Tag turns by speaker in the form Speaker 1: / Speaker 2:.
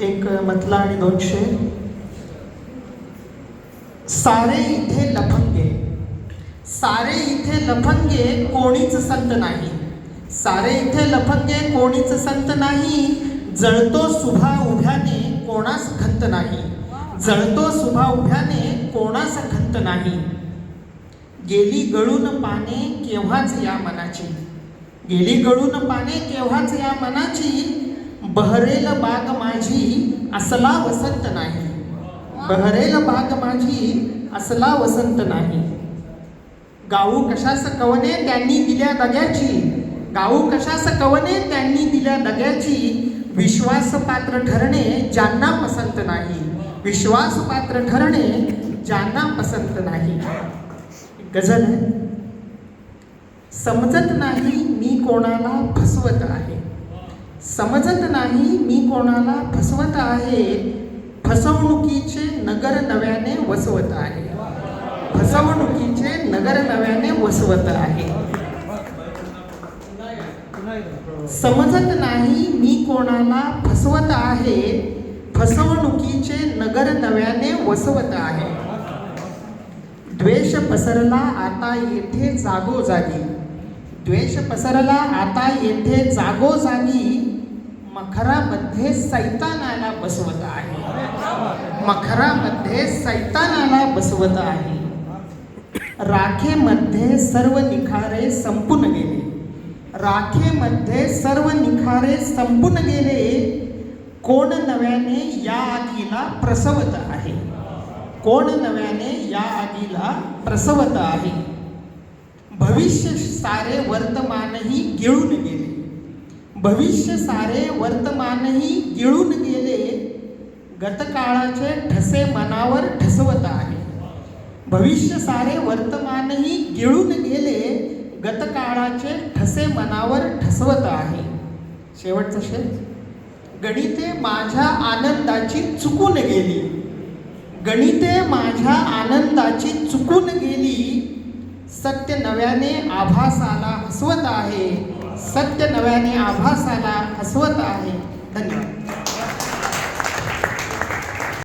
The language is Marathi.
Speaker 1: एक मतला आणि दोनशे. सारे इथे लफंगे. सारे इथे लफंगे कोणीच संत नाही. सारे इथे लफंगे कोणीच संत नाही. जळतो सुभा उभ्याने कोणास खंत नाही. जळतो सुभा उभ्याने कोणास खंत नाही. गेली गळून पाने केव्हाच या मनाची? गेली गळून पाने केव्हाच या मनाची? बहरेल बाग माझी असला वसंत नाही. बहरेल बाग माझी असला वसंत नाही. गाऊ कशास कवने त्यांनी दिल्या दग्याची? गाऊ कशास कवने त्यांनी दिल्या दग्याची? विश्वासपात्र ठरणे ज्यांना पसंत नाही. विश्वासपात्र ठरणे ज्यांना पसंत नाही. गझल समजत नाही मी कोणाला फसवत. समजत नाही मी कोणाला फसवत आहे फसवणुकीचे नगर नव्याने वसवत आहे. फसवणुकीचे नगर नव्याने वसवत आहे. समजत नाही मी कोणाला फसवत आहे फसवणुकीचे नगर नव्याने वसवत आहे. द्वेष पसरला आता येथे जागोजागी. द्वेष पसरला आता येथे जागोजागी. मखरामध्ये सैतानाला बसवत आहे. मखरामध्ये सैतानाला बसवत आहे. राखेमध्ये सर्व निखारे संपून गेले. राखेमध्ये सर्व निखारे संपून गेले. कोण नव्याने या आगीला प्रसवत आहे? कोण नव्याने या आगीला प्रसवत आहे? भविष्य सारे वर्तमानही गिळून गेले. भविष्य सारे वर्तमानही गिळून गेले गतकाळाचे ठसे मनावर ठसवत आहे. भविष्य सारे वर्तमानही गिळून गेले गतकाळाचे ठसे मनावर ठसवत आहे. शेवटचं शेत गणिते माझ्या आनंदाची चुकून गेली. गणिते माझ्या आनंदाची चुकून गेली. सत्य नव्याने आभासाला हसवत आहे. सत्य नव्याने आभासाला